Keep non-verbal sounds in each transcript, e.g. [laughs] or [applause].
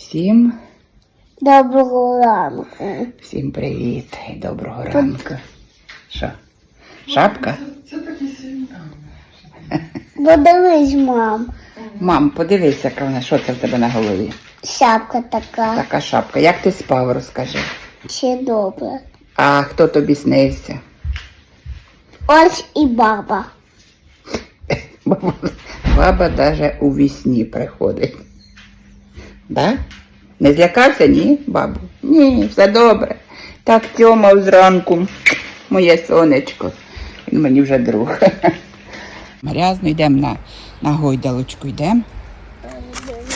Всім, Доброго ранку. всім привіт і доброго ранку. Що? Шапка? Подивись, мам. Мам, подивись, яка вона, що це в тебе на голові? Шапка така. Така шапка. Як ти спав, розкажи. Ще добре. А хто тобі снився? Ось і баба. Баба, даже у вісні приходить. Да? Не злякався, ні, бабу? Ні, все добре. Так Тьома зранку, моє сонечко. Він мені вже друг. [laughs] Марязно йдемо на, на гойдалочку, йдемо.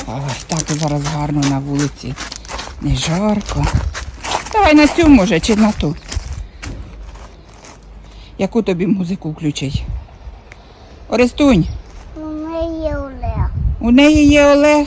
Ой, так зараз гарно на вулиці. Не жарко. Давай на цю може, чи на ту. Яку тобі музику включить? Орестунь, У неї є Олег. у неї є Олег.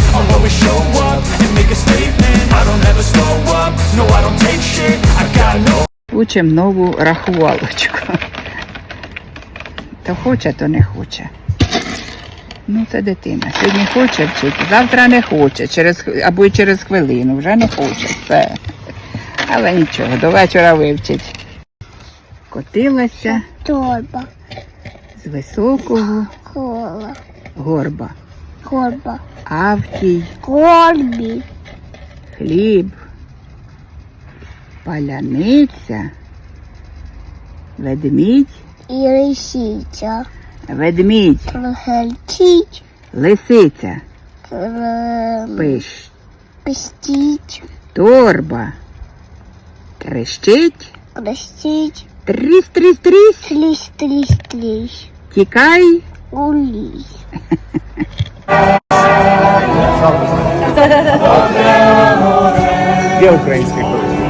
I'll always show up and make a statement I don't ever slow up, no I don't take shit I got no Учим нову рахувалочку. То хоче, то не хоче. Ну, це дитина. Сьогодні хоче вчити, завтра не хоче, через, або й через хвилину, вже не хоче. Все. Але нічого, до вечора вивчить. Котилася Торба. з високого Кола. горба. Корба. Автій, Корбі. хліб, паляниця, ведмідь, І лисиця. ведмідь, Крихельчить. лисиця, пиш, Пистіть. торба, трещить, Крестіть. тріс, тріс, тріс, Слізь, трісь, трісь. тікай. Улізь. Де український колектив?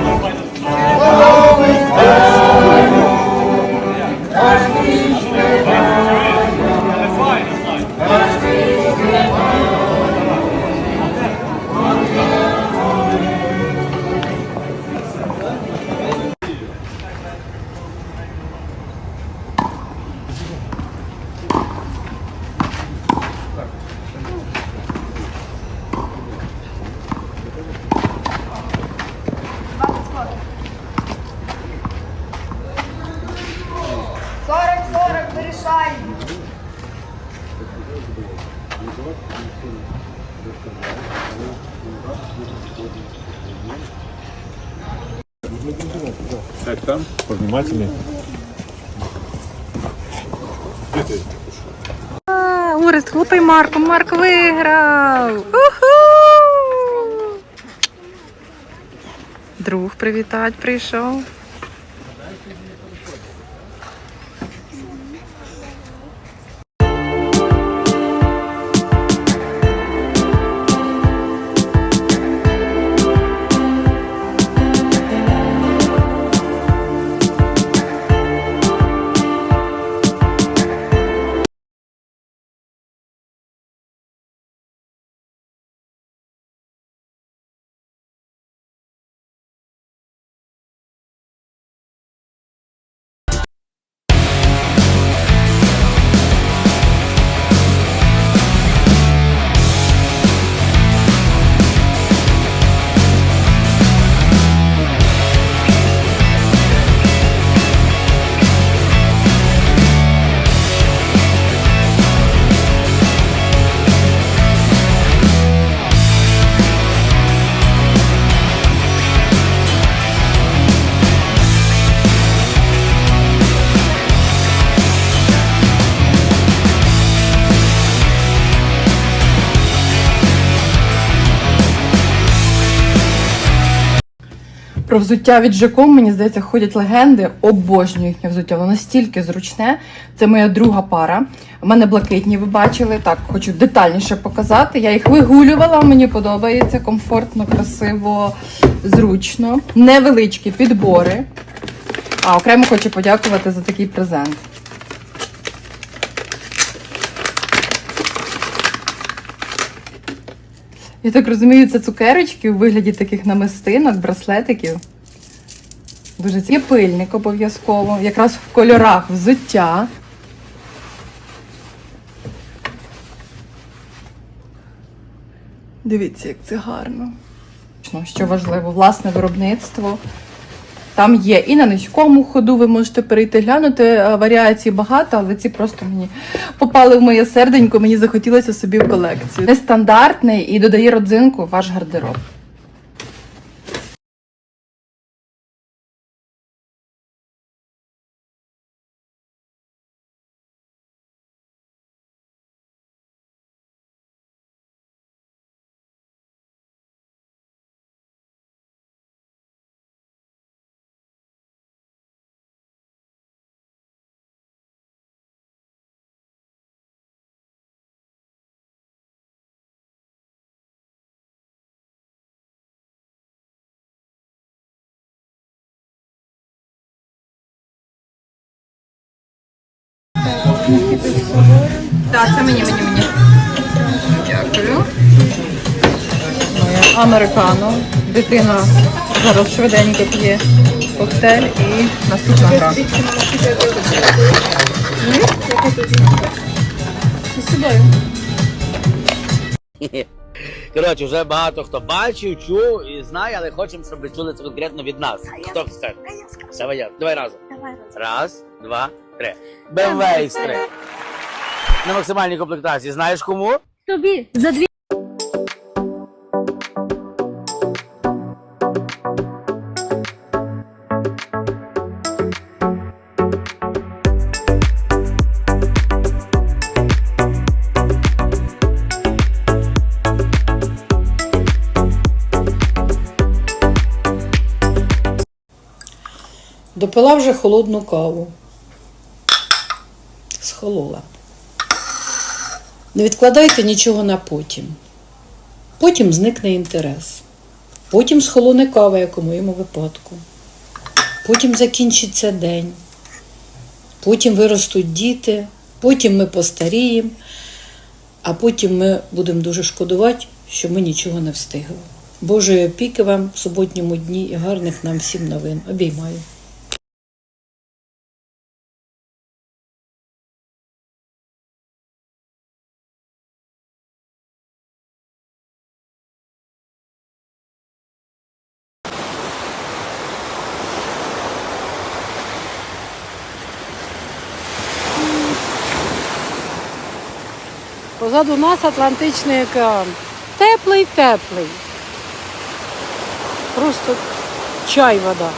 Там, Повнимательнее. Орест, хлопай Марку. Марк виграв. Друг привітати прийшов. Про взуття від Жаком, мені здається, ходять легенди. Обожнюю їхнє взуття. Воно настільки зручне. Це моя друга пара. У мене блакитні, ви бачили. Так, хочу детальніше показати. Я їх вигулювала, мені подобається комфортно, красиво, зручно. Невеличкі підбори. А окремо хочу подякувати за такий презент. Я так розумію, це цукерочки у вигляді таких намистинок, браслетиків. Дуже цікаво. Є пильник обов'язково, якраз в кольорах взуття. Дивіться, як це гарно. Що важливо, власне виробництво. Там є і на низькому ходу ви можете перейти глянути. е, Варіацій багато, але ці просто мені попали в моє серденько, мені захотілося собі в колекцію. Нестандартний і додає родзинку ваш гардероб. Так, це мені, мені, мені. Дякую. Моя американо. Дитина зараз швиденько п'є коктейль і наступна гра. З собою. Коротше, вже багато хто бачив, чув і знає, але хочемо, щоб ви чули це конкретно від нас. Хто скаже? Давай разом. Раз, два, три. BMW X3. На максимальній комплектації. Знаєш кому? Тобі за дві. Допила вже холодну каву. Схолола. Не відкладайте нічого на потім. Потім зникне інтерес. Потім схолоне кава, як у моєму випадку. Потім закінчиться день. Потім виростуть діти, потім ми постаріємо, а потім ми будемо дуже шкодувати, що ми нічого не встигли. Божої опіки вам в суботньому дні і гарних нам всім новин. Обіймаю. Позаду нас Атлантичний океан. Теплий, теплий. Просто чай вода.